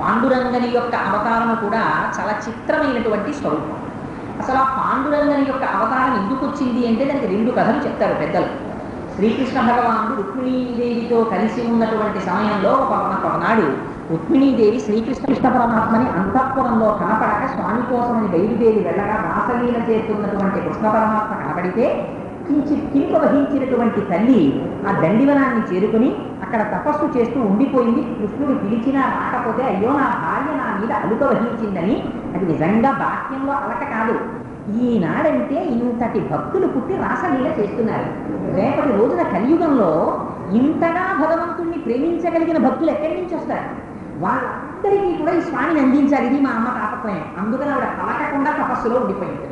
పాండురంగని యొక్క అవతారం కూడా చాలా చిత్రమైనటువంటి స్వరూపం. అసలు ఆ పాండురంగని యొక్క అవతారం ఎందుకు వచ్చింది అంటే దానికి రెండు కథలు చెప్తారు పెద్దలు. శ్రీకృష్ణ భగవానుడు రుక్మిణీదేవితో కలిసి ఉన్నటువంటి సమయంలో ఒక ఒకనాడు రుక్మిణీదేవి శ్రీకృష్ణ కృష్ణ పరమాత్మని అంతఃపురంలో కనపడక స్వామి కోసమని బయలుదేరి వెళ్ళగా రాసలీల చేస్తున్నటువంటి కృష్ణ పరమాత్మ కనపడితే కించిత్ కింప వహించినటువంటి తల్లి ఆ దండివనాన్ని చేరుకుని అక్కడ తపస్సు చేస్తూ ఉండిపోయింది. కృష్ణుడు పిలిచినా రాకపోతే అయ్యో నా భార్య నా మీద అలుక వహించిందని అది నిజంగా బాహ్యంలో అలక కాదు. ఈనాడంటే ఇంతటి భక్తులు పుట్టి రాసలీల చేస్తున్నారు. రేపటి రోజున కలియుగంలో ఇంతగా భగవంతుణ్ణి ప్రేమించగలిగిన భక్తులు ఎక్కడి నుంచి వస్తారు? వాళ్ళందరికీ కూడా ఈ స్వామిని అందించాలి ఇది మా అమ్మ తాపత్రయం. అందుకని ఆవిడ పలకకుండా తపస్సులో ఉండిపోయింది.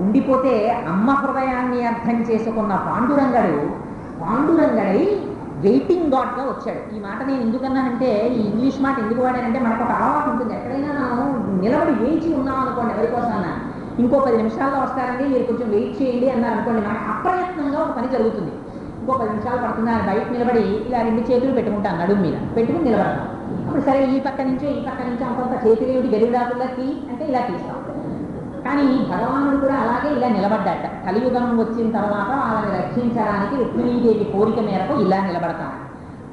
ఉండిపోతే అమ్మ హృదయాన్ని అర్థం చేసుకున్న పాండురంగడు పాండురంగడై వెయిటింగ్ గాడ్గా వచ్చాడు. ఈ మాట నేను ఎందుకన్నానంటే ఈ ఇంగ్లీష్ మాట ఎందుకు వాడానంటే మనకు ఒక అలవాటు ఉంటుంది. ఎక్కడైనా మనం నిలబడి వేచి ఉన్నాం అనుకోండి ఎవరి ఇంకో పది నిమిషాల్లో వస్తారండి మీరు కొంచెం వెయిట్ చేయండి అన్నారు అనుకోండి మనకు అప్రయత్నంగా ఒక పని జరుగుతుంది. ఇంకో పది నిమిషాలు పడుతుంది అని బయట నిలబడి ఇలా రెండు చేతులు పెట్టుకుంటాను నడుము మీద. పెట్టుకుని నిలబడతాం. అప్పుడు సరే ఈ పక్క నుంచో ఈ పక్క నుంచో అంతంత చేతిరేవుడి గరివిడాకుల్లా తీ అంటే ఇలా తీస్తాం. కానీ భగవానుడు కూడా అలాగే ఇలా నిలబడ్డాట. కలియుగం వచ్చిన తర్వాత వాళ్ళని రక్షించడానికి రుక్మిణీదేవి కోరిక మేరకు ఇలా నిలబడతాను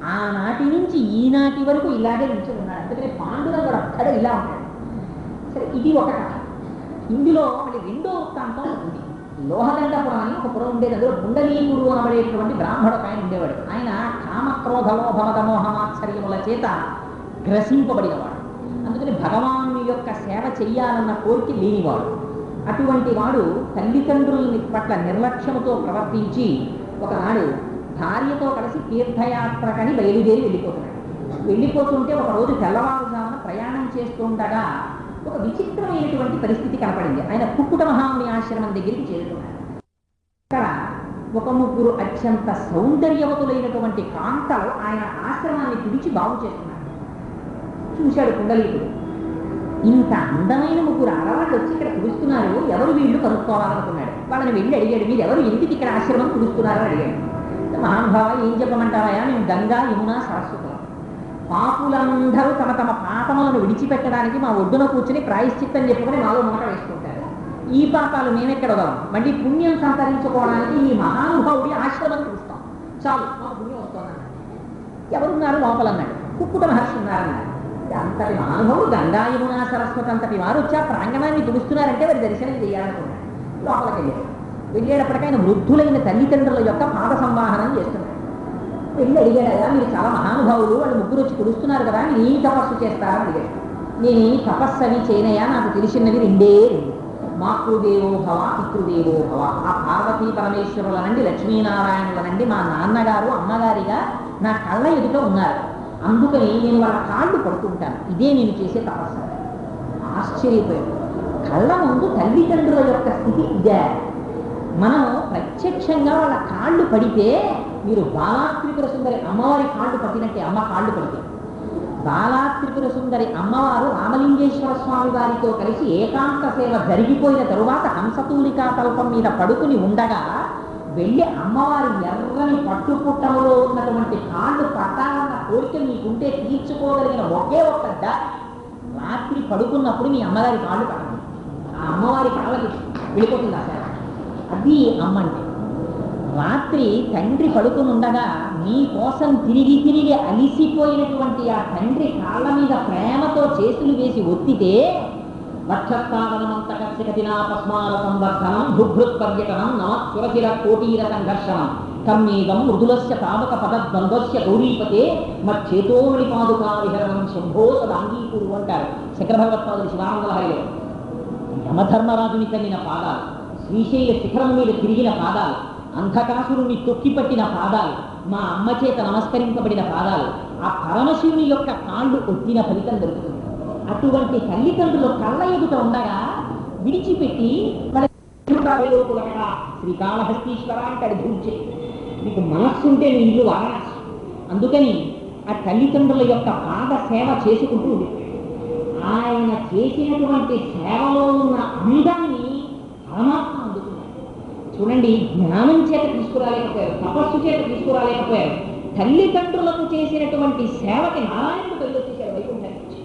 ఆనాటి నుంచి ఈనాటి వరకు ఇలాగే నిల్చొని ఉన్నాడు. అందుకని పాండురంగుడు అక్కడ ఇలా ఉంటాడు. సరే ఇది ఒక కథ. ఇందులో మళ్ళీ రెండో వృత్తాంతం ఉంది. లోహదండపురం అని ఒక పురం ఉండేది. అందులో గుండలీకుడు అనబడేటువంటి బ్రాహ్మడు ఆయన ఉండేవాడు. ఆయన కామక్రోధ లోభమద మోహమాశ్చర్యముల చేత గ్రసింపబడినవాడు. అందుకని భగవాను యొక్క సేవ చెయ్యాలన్న కోరిక లేనివాడు. అటువంటి వాడు తల్లిదండ్రులని పట్ల నిర్లక్ష్యముతో ప్రవర్తించి ఒకనాడు భార్యతో కలిసి తీర్థయాత్రకని బయలుదేరి వెళ్ళిపోతున్నాడు. వెళ్ళిపోతుంటే ఒక రోజు తెల్లవారుజామున ప్రయాణం చేస్తుండగా ఒక విచిత్రమైనటువంటి పరిస్థితి కనపడింది. ఆయన కుక్కుట మహాముని ఆశ్రమం దగ్గరికి చేరుకున్నాడు. అక్కడ ఒక ముగ్గురు అత్యంత సౌందర్యవతులైనటువంటి కాంతలు ఆయన ఆశ్రమాన్ని పిలిచి బాగు చేస్తున్నారు. చూశాడు కుండలీకుడు. ఇంత అందమైన ముగ్గురు ఆడవాళ్ళు వచ్చి ఇక్కడ కురుస్తున్నారు ఎవరు వీళ్ళు కనుక్కోవాలనుకున్నాడు? వాళ్ళని వెళ్ళి అడిగాడు మీరు ఎవరు? ఎందుకు ఇక్కడ ఆశ్రమం కురుస్తున్నారని అడిగాడు. మహానుభావ ఏం చెప్పమంటావా మేము గంగా యమున శాశ్వతం పాపులందరూ తమ తమ పాపములను విడిచిపెట్టడానికి మా ఒడ్డున కూర్చుని ప్రాయశ్చిత్తం చెప్పుకొని మాలో మాట వేసుకుంటారు. ఈ పాపాలు మేమెక్కడ వదలం? మళ్ళీ పుణ్యం సంతరించుకోవడానికి ఈ మహానుభావుడి ఆశ్రమం చూస్తాం. చాలు మాకు పుణ్యం వస్తుందన్నాడు. ఎవరున్నారు? లోపలన్నాడు. కుక్కుట మహర్షి ఉన్నారన్నాడు. అంతటి మహానుభావుడు గంగా యమున సరస్వతి అంతటి వారు వచ్చి ఆ ప్రాంగణాన్ని తుడుస్తున్నారంటే వారి దర్శనం చేయాలనుకున్నారు. లోపలికి వెళ్ళాడు వెళ్ళేటప్పటికైనా వృద్ధులైన తల్లిదండ్రుల యొక్క పాద సంవాహనం చేస్తున్నారు. వెళ్ళి అడిగాడు అయ్యా మీరు చాలా మహానుభావులు వాళ్ళు ముగ్గురు వచ్చి పిలుస్తున్నారు కదా నేను ఏం తపస్సు చేస్తారని అడిగాడు. నేను ఈ తపస్సు అవి చేయనయా నాకు తెలిసినవి రెండే రెండు. మాతృదేవో భవ పితృదేవో భవ. ఆ పార్వతీ పరమేశ్వరుల నుండి లక్ష్మీనారాయణుల నుండి మా నాన్నగారు అమ్మగారిగా నా కళ్ళ ఎదుట ఉన్నారు. అందుకని నేను వాళ్ళ కాళ్ళు పడుతుంటాను ఇదే నేను చేసే తపస్సు ఆశ్చర్యపోయాడు కళ్ళ ముందు తల్లిదండ్రుల యొక్క స్థితి ఇదే. మనం ప్రత్యక్షంగా వాళ్ళ కాళ్ళు పడితే మీరు బాలాత్రిపుర సుందరి అమ్మవారి కాళ్ళు పట్టినట్టే అమ్మ కాళ్ళు పడితే. బాలాత్రిపుర సుందరి అమ్మవారు రామలింగేశ్వర స్వామి వారితో కలిసి ఏకాంత సేవ జరిగిపోయిన తరువాత హంసతూలికా తల్పం మీద పడుకుని ఉండగా వెళ్ళి అమ్మవారి ఎర్రని పట్టుపుట్టంలో ఉన్నటువంటి కాళ్ళు పట్టాలన్న కోరిక మీకుంటే తీర్చుకోగలిగిన ఒకే ఒక్క దారి రాత్రి పడుకున్నప్పుడు మీ అమ్మగారి కాళ్ళు పట్టండి ఆ అమ్మవారి కాళ్ళకి వెళ్ళిపోతుంది ఆ అది అమ్మ అంటే రాత్రి తండ్రి పడుకుని ఉండగా మీ కోసం తిరిగి తిరిగి అలిసిపోయినటువంటి ఆ తండ్రి కాళ్ళ మీద ప్రేమతో చేతులు వేసి ఒత్తితే వక్షస్థావనమంతకసికతినా సంవర్ధనం భుభృత్ పర్యటనం నమ కోటీర సంఘర్షణం కమ్మేదం మృదులస్య తామక పదద్వంద్వస్య గౌరీపతే మచ్చేతోమణి పాదుకా విహరణం శంభో సదాంగీకుడు అంటారు శంకర భగవత్పాదులు శివానందల యమధర్మరాజుని కన్నిన పాదాలు శ్రీశైల శిఖరం మీద తిరిగిన పాదాలు అంధకాసురుని తొక్కిపట్టిన పాదాలు మా అమ్మ చేత నమస్కరింపబడిన పాదాలు ఆ పరమశివుని యొక్క కాళ్ళు ఒత్తిన ఫలితం దొరుకుతుంది. అటువంటి తల్లిదండ్రులు కళ్ళ ఎదుట ఉండగా విడిచిపెట్టి వాళ్ళ శ్రీకాళహస్తీశ్వర అంటాడు ధూర్చే నీకు మనస్సు ఉంటే నీ ఇల్లు వారణాసి. అందుకని ఆ తల్లిదండ్రుల యొక్క పాద సేవ చేసుకుంటూ ఆయన చేసినటువంటి సేవలో ఉన్న అందాన్ని పరమాత్మ అందుకున్నాడు. చూడండి జ్ఞానం చేత తీసుకురాలేకపోయారు తపస్సు చేత తీసుకురాలేకపోయారు. తల్లిదండ్రులకు చేసినటువంటి సేవకి నారాయణుడు వెళ్ళొచ్చేసాడు వైకుంఠానికి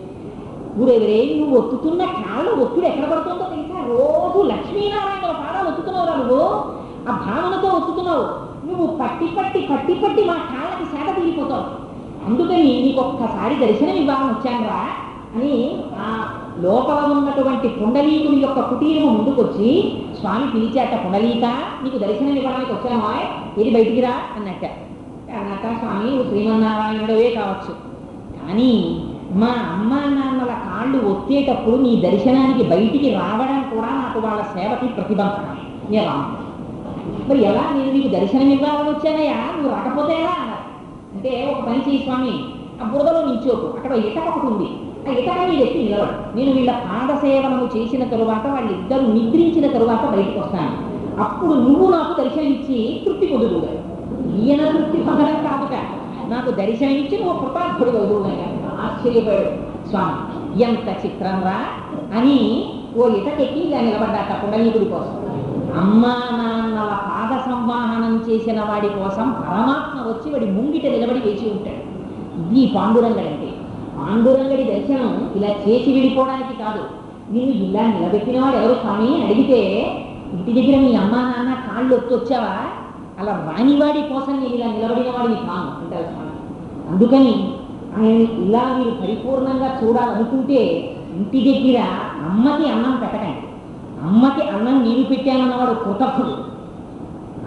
ఊరెవరే నువ్వు ఒత్తుతున్న కాళ్ళ ఒత్తుడు ఎక్కడ పడుతుందో రోజు లక్ష్మీనారాయణ పాదాలు ఒత్తుతున్నావు నువ్వు. ఆ భావనతో ఒత్తుతున్నావు. నువ్వు పట్టి పట్టి పట్టి పట్టి మా కాళ్ళకి సేట తీరిపోతావు. అందుకని నీకు ఒక్కసారి దర్శనం ఇవ్వాలని వచ్చానురా అని ఆ లోపల ఉన్నటువంటి పుండలీకుని యొక్క కుటీరము ముందుకొచ్చి స్వామి పిలిచాట పుండలీక నీకు దర్శనం ఇవ్వడానికి వచ్చామా ఇది బయటికి రా? అన్నట్ట. అన్నట్ట స్వామి శ్రీమన్నారాయణుడవే కావచ్చు. కానీ మా అమ్మ నాన్నల కాళ్ళు ఒత్తేటప్పుడు నీ దర్శనానికి బయటికి రావడం కూడా నాకు వాళ్ళ సేవకి ప్రతిబంధకం. నేను రాను మరి ఎలా నేను నీకు దర్శనం ఇవ్వాలని వచ్చానయ్యా? నువ్వు రాకపోతే ఎలా? అన్నారు అంటే ఒక పని చేయి స్వామి. ఆ బురదలో నిల్చోకు. అక్కడ ఇటక ఒకటి ఉంది. ఆ ఇటక మీద ఎత్తి నిలవడు నేను వీళ్ళ పాద సేవనము చేసిన తరువాత వాళ్ళిద్దరూ నిద్రించిన తరువాత బయటకు వస్తాను. అప్పుడు నువ్వు నాకు దర్శనం ఇచ్చి తృప్తి పొందుదు ఈయన తృప్తి పొందడం కాదుట. నాకు దర్శనం ఇచ్చి నువ్వు కృతార్థుడు అవుతుంది ఆశ్చర్యపోయాడు. స్వామి ఎంత చిత్రం రా అని ఓ ఇటకెక్కి ఇలా నిలబడ్డాక పుండలీకుడి కోసం. అమ్మా నాన్నల పాద సంవాహనం చేసిన వాడి కోసం పరమాత్మ వచ్చి వాడి ముంగిట నిలబడి వేచి ఉంటాడు. ఇది పాండురంగడంటే. పాండురంగడి దర్శనం ఇలా చేసి వెళ్ళిపోవడానికి కాదు. నేను ఇలా నిలబెట్టిన వాడు ఎవరు స్వామి? అడిగితే ఇంటి దగ్గర మీ అమ్మా నాన్న కాళ్ళు ఒత్తి వచ్చావా? అలా రానివాడి కోసం నేను ఇలా నిలబడిన వాడిని కాను అంటారు స్వామి. అందుకని ఆయన ఇలా మీరు పరిపూర్ణంగా చూడాలనుకుంటే ఇంటి దగ్గర అమ్మకి అన్నం పెట్టకండి. అమ్మకి అన్నం నేను పెట్టానన్నవాడు కృతజ్ఞుడు.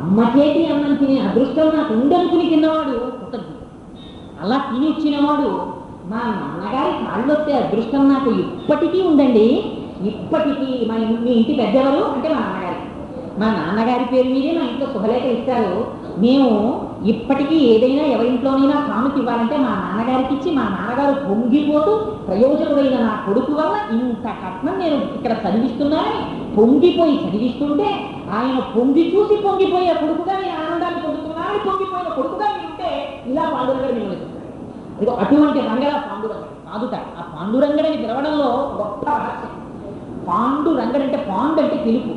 అమ్మ చేతి అన్నం తినే అదృష్టం నాకు ఉండనుకుని తిన్నవాడు కృతజ్ఞుడు. అలా తిని వచ్చినవాడు మా నాన్నగారి కాళ్ళొత్తే అదృష్టం నాకు ఇప్పటికీ ఉందండి. ఇప్పటికీ మా మీ ఇంటి పెద్దవారు అంటే మా నాన్నగారి. మా నాన్నగారి పేరు మీదే మా ఇంట్లో శుభలేఖ ఇస్తారు. మేము ఇప్పటికీ ఏదైనా ఎవరింట్లోనైనా కానుక ఇవ్వాలంటే మా నాన్నగారికి ఇచ్చి మా నాన్నగారు పొంగిపోతూ ప్రయోజకుడైన నా కొడుకు వల్ల ఇంత కట్నం నేను ఇక్కడ చదివిస్తున్నానని పొంగిపోయి చదివిస్తుంటే ఆయన పొంగి చూసి పొంగిపోయే కొడుకుగా నేను ఆనందాన్ని పొందుతున్నానని పొంగిపోయిన కొడుకుగా నేను ఉంటే ఇలా పాండురంగడు మిమ్మల్ని చూస్తాడు. ఇదిగో అటువంటి రంగడ పాండురంగడు. కాదుట ఆ పాండురంగడని పిలవడంలో గొప్ప రహస్యం. పాండురంగడు అంటే పాండు అంటే తెలుపు.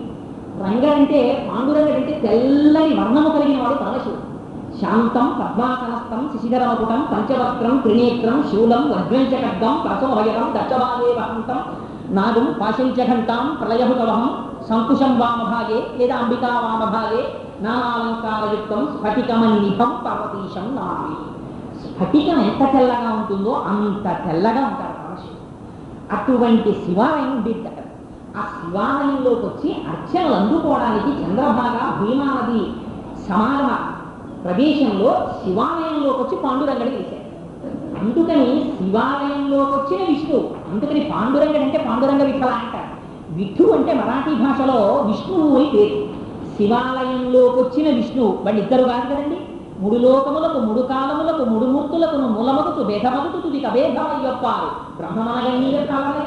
రంగడంటే పాండురంగడంటే తెల్లని వర్ణము కలిగిన వాడు పరమశివుడు శాంతం పద్మాసనస్థం శిశిధరమకుటం పంచవక్రం త్రినేత్రం శూలం వజ్రంచకడ్గం ప్రసమభయరం దక్షభాగే వహంతం నాగం పాశంచఘంటాం ప్రళయహుతవహం సంకుశం వామభాగే లేదా అంబికా వామభాగే నానాలంకారయుక్తం స్ఫటికమన్నిభం పర్వతీశం నామి. స్ఫటికం ఎంత తెల్లగా ఉంటుందో అంత తెల్లగా ఉంటారు పరమశివుడు అటువంటి శివాలయం ఉండేది అక్కడ ఆ శివాలయంలోకి వచ్చి అర్చనలు అందుకోవడానికి చంద్రభాగ భీమానది నది ప్రదేశంలో శివాలయంలోకి వచ్చి పాండురంగడి వేశారు అందుకని శివాలయంలోకి వచ్చిన విష్ణువు అందుకని పాండురంగడు అంటే పాండురంగ విఠల అంటారు. విఠు అంటే మరాఠీ భాషలో విష్ణువు అని పేరు. శివాలయంలోకి వచ్చిన విష్ణువు వాళ్ళు ఇద్దరు కాదు కదండి. మూడు లోకములకు మూడు కాలములకు మూడు మూర్తులకు భేదమగుతు భేదమగుతు తుది కభేదమయ్యొప్పారు బ్రహ్మమనగణీయ కాలమే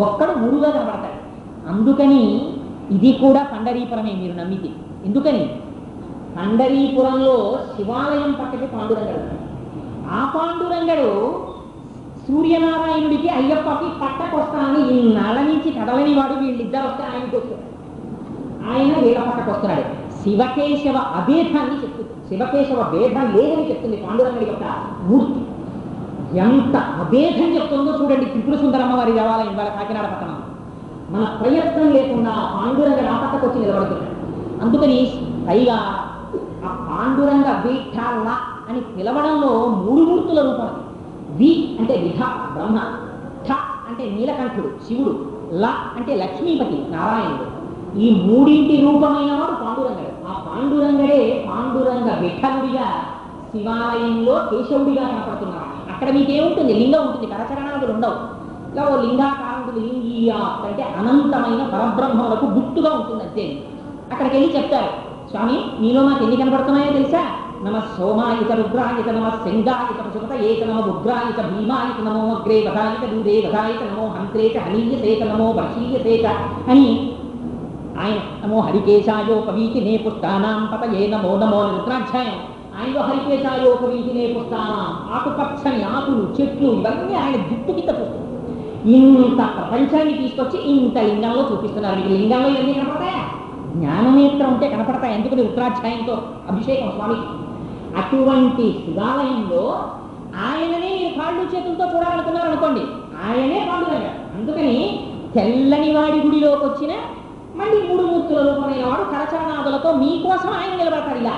ఒక్కడు మూడుగా కనబడతాడు. అందుకని ఇది కూడా పండరీపురమే మీరు నమ్మితే. ఎందుకని? పండరీపురంలో శివాలయం పక్కకి పాండురంగడు. ఆ పాండురంగడు సూర్యనారాయణుడికి అయ్యప్పకి పట్టకొస్తానని ఇన్నాళ్ళ నుంచి కదలని వాడు వీళ్ళిద్దరు వస్తే ఆయనకి వస్తున్నాడు ఆయన వీళ్ళ పక్కకు వస్తున్నాడు. శివకేశవ అభేదాన్ని చెప్తుంది. శివకేశవ భేదం లేదని చెప్తుంది పాండురంగడి యొక్క మూర్తి. ఎంత అభేదం చెప్తుందో చూడండి త్రిపుర సుందరమ్మ వారి దేవాలయం వాళ్ళ కాకినాడ పట్టణం మన ప్రయత్నం లేకుండా పాండురంగ ఆ పక్కకు వచ్చి నిలబడుతున్నాడు. అందుకని పైగా ఆ పాండురంగ వీక్షాల అని పిలవడంలో మూడు మూర్తుల రూపం. వి అంటే విధ బ్రహ్మ. ఠ అంటే నీలకంఠుడు శివుడు. ల అంటే లక్ష్మీపతి నారాయణుడు. ఈ మూడింటి రూపమైన వాడు పాండురంగడు. ఆ పాండురంగడే పాండురంగ విఠలుడిగా శివాలయంలో కేశవుడిగా కనపడుతున్నాడు. అక్కడ మీకేముంటుంది? లింగం ఉంటుంది. కరచరణాదులు ఉండవు. ఇలా ఓ లింగాకారుడు ఉంటుంది అంటే అనంతమైన పరబ్రహ్మలకు గుర్తుగా ఉంటుంది అంతే అక్కడికి వెళ్ళి చెప్తారు. స్వామి నీలో మాకు ఎన్ని కనపడుతున్నాయో తెలుసా? నమ సోమాయిత రుద్రాయిత నమ శంగాయిత పశుపత ఏక నమ ఉగ్రాయిత భీమాయిత నమో అగ్రే వధాయిత దూరే వధాయిత నమో హంత్రేత హనీయసేత నమో వర్షీయసేత అని ఆయన నమో హరికేశాయోపవీతి నే పుష్టానాం పతయే నమో నమో రుద్రాధ్యాయం. ఆయనలో హరికేశాయోపవీతి నే పుష్టానాం. ఆకుపచ్చని ఆకులు చెట్లు ఇవన్నీ ఆయన జుట్టు కింద చూస్తుంది ఇంత ప్రపంచాన్ని తీసుకొచ్చి ఇంత లింగంలో చూపిస్తున్నారు. మీకు లింగంలో ఇవన్నీ కనపడతాయా? జ్ఞాననేత్రం ఉంటే కనపడతాయి. ఎందుకని రుద్రాధ్యాయంతో అభిషేకం స్వామికి అటువంటి శివాలయంలో ఆయననే మీరు కాళ్ళు చేతులతో చూడాలనుకున్నారు అనుకోండి ఆయనే పాండురంగ అందుకని తెల్లని వాడి గుడిలోకి వచ్చిన మళ్ళీ మూడు మూర్తుల రూపమైన వాడు కరచరణాదులతో మీకోసం ఆయన నిలబడతారు ఇలా.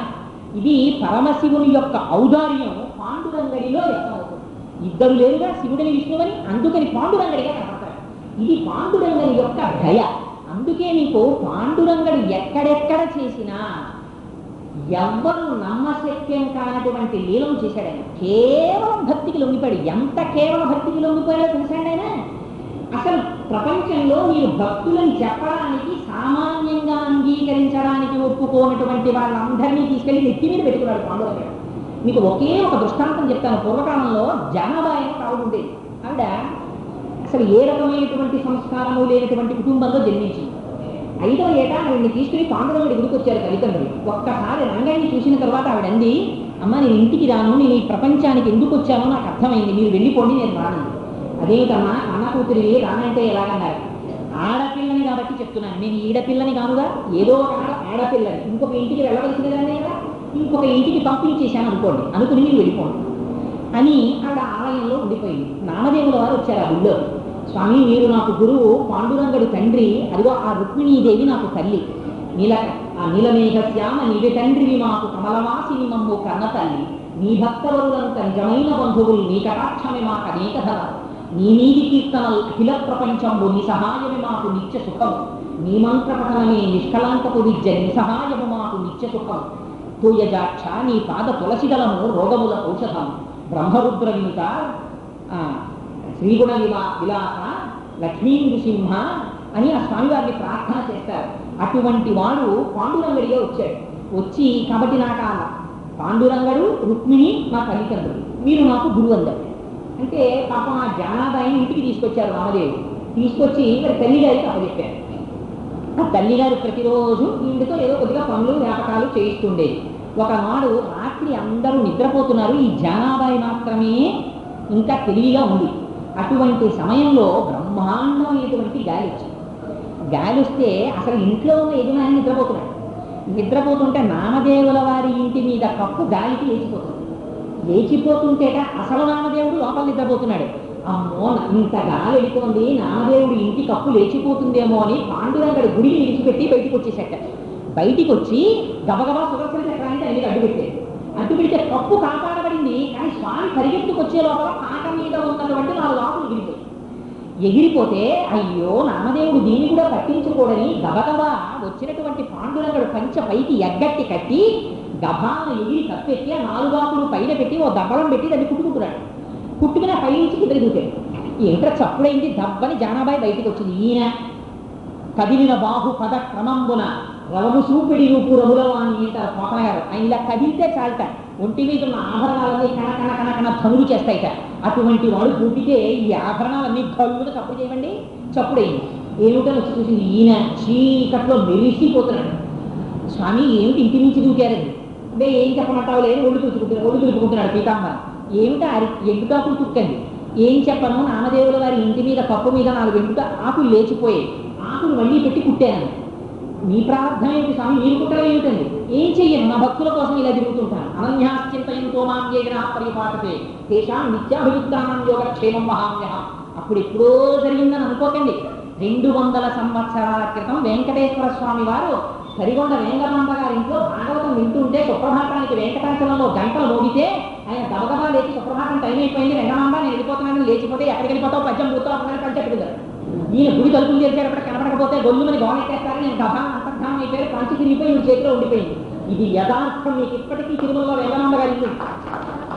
ఇది పరమశివుని యొక్క ఔదార్యం పాండురంగడిలో వ్యక్తమవుతుంది. ఇద్దరు లేరుగా శివుడిని విష్ణువని అందుకని పాండురంగడిగా కనపడతారు. ఇది పాండురంగడి యొక్క దయ అందుకే నీకు పాండురంగడు ఎక్కడెక్కడ చేసినా ఎవ్వరు నమ్మశక్యం కానటువంటి లీలం చేశాడు ఆయన. కేవలం భక్తికి లొంగిపోయాడు. ఎంత కేవలం భక్తికి లొంగిపోయాడో తెలుసండి ఆయన? అసలు ప్రపంచంలో మీరు భక్తులని చెప్పడానికి సామాన్యంగా అంగీకరించడానికి ఒప్పుకోనటువంటి వాళ్ళందరినీ తీసుకెళ్ళి నెత్తి మీద పెట్టుకున్నాడు పాండురంగడు. మీకు ఒకే ఒక దృష్టాంతం చెప్తాను. పూర్వకాలంలో జనాభా అని ఆవిడ ఉండేది. ఆవిడ అసలు ఏ రకమైనటువంటి సంస్కారము లేనటువంటి కుటుంబంలో జన్మించింది. ఐదవ ఏట ఆవిడని తీసుకుని పాండవుడి గుడికి వచ్చారు తల్లిదండ్రులు. ఒక్కసారి రంగాన్ని చూసిన తర్వాత ఆవిడ అంది అమ్మ నేను ఇంటికి రాను నేను ఈ ప్రపంచానికి ఎందుకు వచ్చానో నాకు అర్థమైంది మీరు వెళ్ళిపోండి నేను రాను. అదేమిటమ్మా అన్న కూతురివి రానంటే ఎలాగన్నారు? ఆడపిల్లని కాబట్టి చెప్తున్నాను. నేను ఈడపిల్లని కానుగా ఏదో ఒక ఆడ ఆడపిల్లని. ఇంకొక ఇంటికి వెళ్ళవలసిన కదా. ఇంకొక ఇంటికి పంపించేశాను అనుకోండి అనుకుని మీరు వెళ్ళిపోండి. అని ఆవిడ ఆలయంలో ఉండిపోయింది. నామదేవుల వారు వచ్చారు ఆ గుళ్ళో స్వామి మీరు నాకు గురువు పాండురంగడు తండ్రి అదిగో ఆ రుక్మిణీదేవి నాకు తల్లి. నీల ఆ నీలమేఘశ్యామ నీవి తండ్రివి మాకు కమలవాసిని మమ్ము కన్న తల్లి. నీ భక్తవరులంత నిజమైన బంధువులు నీ కటాక్షమే మాకు అనేక ధర నీ నీది కీర్తనలు అఖిల ప్రపంచంబు నీ సహాయమే మాకు నిత్య సుఖం నీ మంత్ర పఠనమే నిష్కలాంకపు విద్య నీ సహాయము మాకు నిత్య సుఖం తూయజాక్ష నీ పాద తులసిదలము రోగముల ఔషధం బ్రహ్మరుద్ర వినుత ఆ, శ్రీగుణ విలా విలాస లక్ష్మీ అని ఆ స్వామివారిని ప్రార్థన చేస్తారు. అటువంటి వాడు పాండురంగడిగా వచ్చాడు. వచ్చి కాబట్టి నాకు ఆ పాండురంగడు రుక్మిణి నా తల్లిదండ్రులు మీరు నాకు గురువు అందరు. అంటే పాపం ఆ జానాదాయిని ఇంటికి తీసుకొచ్చారు రామదేవి. తీసుకొచ్చి మరి తల్లిగారికి అప్పచెప్పారు. ఆ తల్లిగారు ప్రతిరోజు ఇంటితో ఏదో కొద్దిగా పనులు వ్యాపకాలు చేయిస్తుండేది ఒకనాడు రాత్రి అందరూ నిద్రపోతున్నారు. ఈ జానాబాయి మాత్రమే ఇంకా తెలివిగా ఉంది. అటువంటి సమయంలో బ్రహ్మాండమైనటువంటి గాలి వచ్చింది. గాలి వస్తే అసలు ఇంట్లో ఉన్న యజమాని నిద్రపోతున్నాడు. నిద్రపోతుంటే నామదేవుల వారి ఇంటి మీద కప్పు గాలికి లేచిపోతుంది. లేచిపోతుంటేట అసలు నామదేవుడు లోపల నిద్రపోతున్నాడు. అమ్మో ఇంత గాలి వెళ్ళిపోంది నామదేవుడు ఇంటి కప్పు లేచిపోతుందేమో అని పాండురంగడు గుడిని విడిచిపెట్టి బయటికి వచ్చేసట బయటికి వచ్చి గబగబా సుదర్శన చక్రానికి అన్ని అడ్డుపెట్టాడు అడ్డుపెడితే కప్పు కాపాడబడింది కానీ స్వామి పరిగెత్తుకొచ్చే లోపల పాక మీద ఉన్నటువంటి నాలుగు ఆకులు ఎగిరిపోతే అయ్యో నామదేవుడు దీన్ని కూడా పట్టించుకోడని గబగబా వచ్చినటువంటి పాండురంగడు పంచ పైకి ఎగ్గట్టి కట్టి గభాను ఎగిరి కప్పెట్టి ఆ నాలుగాకులు పైన పెట్టి ఓ దబ్బలం పెట్టి దాన్ని కుట్టుకుంటున్నాడు. కుట్టుకుని పై నుంచి కింద దిగుతాడు ఏంటో చప్పుడైంది? దబ్బని జానాబాయి బయటకు వచ్చింది. ఈయన కదిలిన బాహు పద క్రమంబున రవము సూపిడి రూపు రములవాణి అంటారు పోతన గారు ఆయన ఇలా కదిలితే చాలట. ఒంటి మీద ఉన్న ఆభరణాలన్నీ కణ కణ కణ కణ ధనులు చేస్తాయిట. అటువంటి వాడు పుట్టితే ఈ ఆభరణాలన్నీ కళ్ళున చప్పుడు చేయమండి? చప్పుడైంది ఏమిటో వచ్చి చూసింది? ఈయన చీకట్లో మెరిసిపోతున్నాడు. స్వామి ఏమిటి ఇంటి నుంచి దూకారండి అంటే ఏం చెప్పమంటావు లేదు ఒళ్ళు తుడుచుకుంటున్నాడు ఒళ్ళు తుడుపుకుంటున్నాడు పీతాంబరం. ఏమిటా అరి ఎండుకాకులు తుక్కండి. ఏం చెప్పను? నామదేవుల వారి ఇంటి మీద కప్పు మీద నాలుగు ఎండుక ఆకులు లేచిపోయాయి. ఆకులు మళ్ళీ పెట్టి కుట్టాను. మీ ప్రార్థన ఏంటి స్వామి మీరు కుట్టడం ఏమిటండి? ఏం చెయ్యను? నా భక్తుల కోసం ఇలా తిరుగుతుంటాను. అనన్యాశ్చింతయంతో మాం ఏదైనా పరిపాటతే తేషాం నిత్యాభియుక్తానం యోగక్షేమం మహామ్యహం అప్పుడు ఎప్పుడో జరిగిందని అనుకోకండి. రెండు వందల సంవత్సరాల క్రితం వెంకటేశ్వర స్వామి వారు సరిగొండ వెంకటాంబ గారి ఇంట్లో భాగవతం వింటుంటే సుప్రభాతానికి వెంకటాచలంలో గంటలు మోగితే ఆయన దబదబా లేచి సుప్రభాతం టైం అయిపోయింది వెంకటాంబ నేను వెళ్ళిపోతున్నాను లేచిపోతే ఎక్కడికి వెళ్ళిపోతావు? పద్యం పూర్తో అప్పుడు కలిసి చెప్పుకుంటారు ఈయన గుడి తలుపులు అక్కడ కనబడకపోతే గొల్లుమని గోనెట్టేస్తారని నేను గభా అంతర్ధానం అయిపోయి కంచి తిరిగిపోయి మీ చేతిలో ఉండిపోయింది. ఇది యథార్థం. మీకు ఇప్పటికీ తిరుమలలో వెంకటాంబ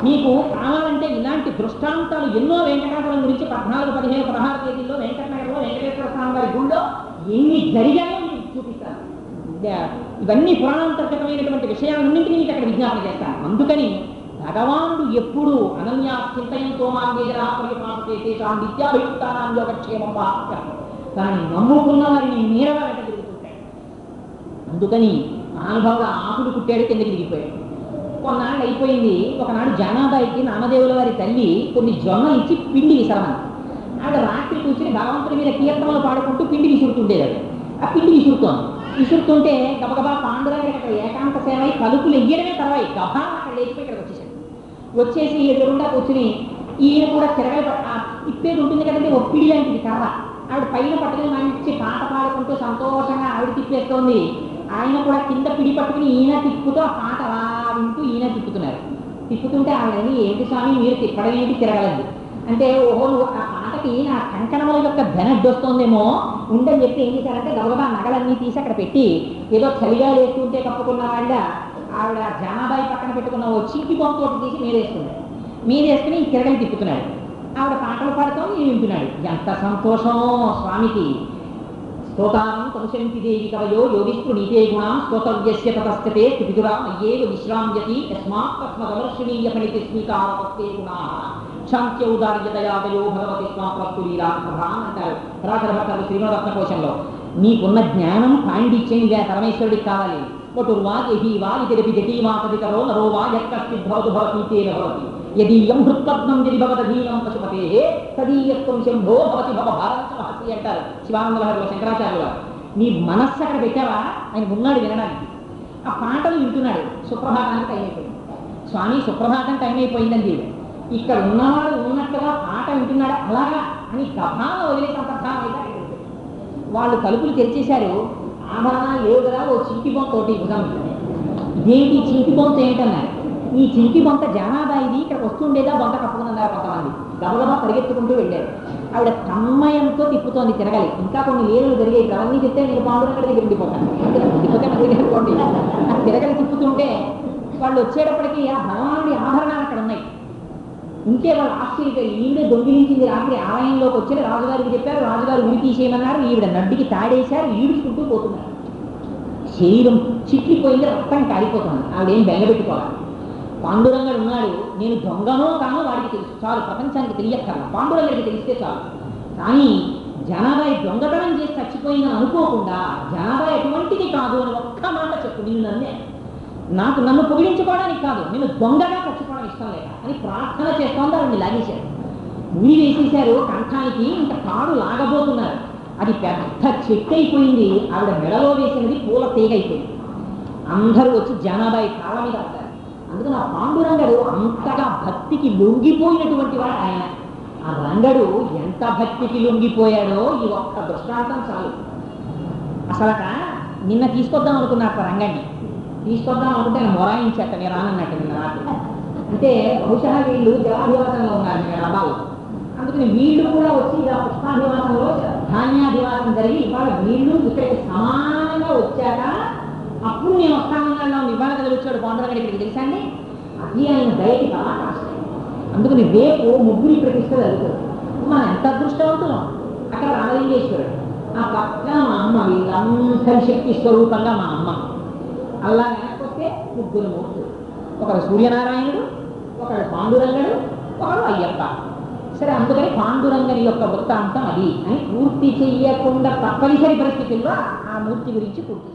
మీకు కావాలంటే ఇలాంటి దృష్టాంతాలు ఎన్నో వెంకటాచలం గురించి పద్నాలుగు పదిహేను పదహారు తేదీల్లో వెంకటనగరంలో వెంకటేశ్వర స్వామి వారి గుళ్ళో ఎన్ని జరిగాయో మీకు చూపిస్తాను. ఇవన్నీ పురాణాంతర్గతమైనటువంటి విషయాలన్నింటినీ మీకు అక్కడ విజ్ఞాపన చేస్తాను. అందుకని భగవానుడు ఎప్పుడు అనన్యాశ్చింతయంతో మాంగేజరాపరిపాపేషాం విద్యాభియుక్తానాం యోగక్షేమం వాక్య కానీ నమ్ముకున్న వారిని మీరగా వెంట తిరుగుతుంటాయి. అందుకని మహానుభావుడు ఆకులు కుట్టాడు కిందకి దిగిపోయాడు కొన్నాళ్ళు అయిపోయింది. ఒకనాడు జానాబాయికి నామదేవుల వారి తల్లి కొన్ని జొన్నలు ఇచ్చి పిండి విసరమని. ఆవిడ రాత్రి కూర్చుని భగవంతుడి మీద కీర్తనలు పాడుకుంటూ పిండి విసురుతుండేది ఆవిడ. ఆ పిండి విసురుతోంది. విసురుతుంటే గబగబా పాండురంగడి అక్కడ ఏకాంత సేవ అయి తలుపులు ఎయ్యడమే తర్వాత గబా అక్కడ లేచిపోయి ఇక్కడికి వచ్చేసాడు వచ్చేసి ఎదురుండా కూర్చుని ఈయన కూడా తిరగలి ఇప్పేది ఉంటుంది కదండి ఒప్పిడి లాంటిది కర్ర. ఆవిడ పైన పట్టుకుని మంచి పాట పాడుకుంటూ సంతోషంగా ఆవిడ తిప్పేస్తోంది. ఆయన కూడా కింద పిడి పట్టుకుని ఈయన తిప్పుతూ ఆ పాట అలా వింటూ ఈయన తిప్పుతున్నారు. తిప్పుతుంటే ఆవిడని ఏంటి స్వామి మీరు తిప్పడం ఏంటి? తిరగలేదు. అంటే ఓహో ఆ పాటకి నా కంకణముల యొక్క ధనడ్డు వస్తోందేమో ఉండని చెప్పి ఏం చేశారంటే గబగబా నగలన్నీ తీసి అక్కడ పెట్టి ఏదో చలిగా వేసుకుంటే కప్పుకున్న వాళ్ళ ఆవిడ జనాబాయి పక్కన పెట్టుకున్న ఓ చింకి బొమ్మతోటి తీసి మీరేసుకున్నాడు మీరేసుకుని ఈ తిరగలి తిప్పుతున్నాడు ఆవిడ పాటలు పాడుతూ నేను వింటున్నాడు ఎంత సంతోషం స్వామికి. స్తోతాం తనుశంతి దేవి కవయో యోగిస్తు నీతే గుణాం స్తోతవ్యస్య తతస్థతే స్థితిదురా అయ్యేవ విశ్రామ్యతి యస్మాత్ తస్మదర్శనీయ ఫణితి స్వీకారపత్తే గుణా. శాంత్య ఉదార్యతయాదయో భగవతి స్వాం ప్రధానం అంటారు పరాశర భక్తులు శ్రీమరత్న కోశంలో నీకున్న జ్ఞానం పాండిత్యంగా పరమేశ్వరుడికి కావాలి. పటుర్వా వటుర్వాగి వాలి తెలిపి జటీమాతదికరో నరో వా యత్కశ్చిద్ భవతు భవతి తేన భవతి యదీయం హృత్పద్మం యది భవదధీనం పశుపతే తదీయత్వం శంభో భవతి భవ భారత మహర్షి అంటారు శివానంద లహరిలో శంకరాచార్యులు. నీ మనస్సు అక్కడ పెట్టావా? ఆయన ఉన్నాడు వినడానికి. ఆ పాటలు వింటున్నాడు. సుప్రభాతానికి టైం అయిపోయింది. స్వామి సుప్రభాతం టైం అయిపోయిందండి. ఇక్కడ ఉన్నవాడు ఉన్నట్టుగా పాట వింటున్నాడు? అలాగా? అని గభాన వదిలేసి అంత అయితే వాళ్ళు తలుపులు తెరిచేశారు. ఆభరణాలు లేవు కదా ఓ చీటి బొంతోటి భుజం ఇదేంటి చీటి బొంత ఏంటన్నారు? ఈ చింటి బొంక జనాభా ఇది. ఇక్కడికి వస్తుండేదా బొంత కప్పుకున్నదా కొంతమంది. గబగబా పరిగెత్తుకుంటూ వెళ్ళారు. ఆవిడ తన్మయంతో తిప్పుతోంది తిరగాలి. ఇంకా కొన్ని లీలలు జరిగాయి అవన్నీ చెప్తే నేను పాండురంగ దగ్గర ఉండిపోతాను. మన దగ్గర తిరగలి తిప్పుతుంటే వాళ్ళు వచ్చేటప్పటికి ఆ భగవానుడి ఆభరణాలు అక్కడ ఉన్నాయి. ఇంకే వాళ్ళు ఆశ్చర్యపోయి ఈవిడ దొంగిలించింది రాత్రి ఆలయంలోకి వచ్చి రాజుగారికి చెప్పారు. రాజుగారు ఉరి తీసేయమన్నారు. ఈవిడ నడ్డికి తాడేశారు. ఈడుచుకుంటూ పోతున్నారు. శరీరం చిట్లిపోయింది. రక్తం కారిపోతుంది ఆవిడేం బెంగపెట్టుకోవాలి పాండురంగడు ఉన్నాడు. నేను దొంగనో కానో వాడికి తెలుసు చాలు ప్రపంచానికి తెలియక్కర్లా. పాండురంగడికి తెలిస్తే చాలు. కానీ జనాభాయ్ దొంగతనం చేసి చచ్చిపోయిందని అనుకోకుండా జనాభా ఎటువంటిది కాదు అని ఒక్క మాట చెప్పు. నిన్ను నన్నే నాకు నన్ను పొగిడించుకోవడానికి కాదు. నేను దొంగగా చచ్చిపోవడం ఇష్టం లేక అని ప్రార్థన చేస్తోంది ఆవిడని లాగేశారు. ఉరి వేసేశారు. కంఠానికి ఇంకా కాడు లాగబోతున్నారు. అది పెద్ద చెట్టు అయిపోయింది ఆవిడ మెడలో వేసినది పూల తీగ అయిపోయింది. అందరూ వచ్చి జనాభా కాళ్ళ మీద అందుకని ఆ పాండురంగడు అంతగా భక్తికి లొంగిపోయినటువంటి వాడు ఆయన. ఆ రంగడు ఎంత భక్తికి లొంగిపోయాడో ఈ ఒక్క దృష్టాంతం చాలు. అసలు నిన్న తీసుకొద్దాం అనుకున్నారు ఆ రంగాన్ని తీసుకొద్దాం అనుకుంటే ఆయన మొరాయించాక నేను రానన్నట్టు నిన్న రాత్రి. అంటే బహుశా వీళ్ళు జలాధివాసంలో ఉన్నారు మీ రబాలు అందుకని వీళ్ళు కూడా వచ్చి ఇలా పుష్పాధివాసంలో ధాన్యాధివాసం జరిగి ఇవాళ వీళ్ళు ఇక్కడికి సమానంగా వచ్చాక అప్పుడు నేను వస్తానన్నా ఇవాళ కదా వచ్చాడు పాండురంగడి ఇక్కడికి తెలుసా అండి? అది ఆయన దయకి కష్టం అందుకని రేపు ముగ్గురి ప్రతిష్ట జరుగుతుంది మనం ఎంత అదృష్టవంతులం అక్కడ రామలింగేశ్వరుడు. ఆ పక్కన మా అమ్మ వీళ్ళందరి శక్తి స్వరూపంగా మా అమ్మ. అలా వెనక్కొస్తే ముగ్గురు మూర్తులు. ఒకడు సూర్యనారాయణుడు ఒకడు పాండురంగడు ఒకడు అయ్యప్ప. సరే అందుకని పాండురంగని యొక్క వృత్తాంతం అది అని పూర్తి చెయ్యకుండా తప్పనిసరి పరిస్థితుల్లో ఆ మూర్తి గురించి పూర్తి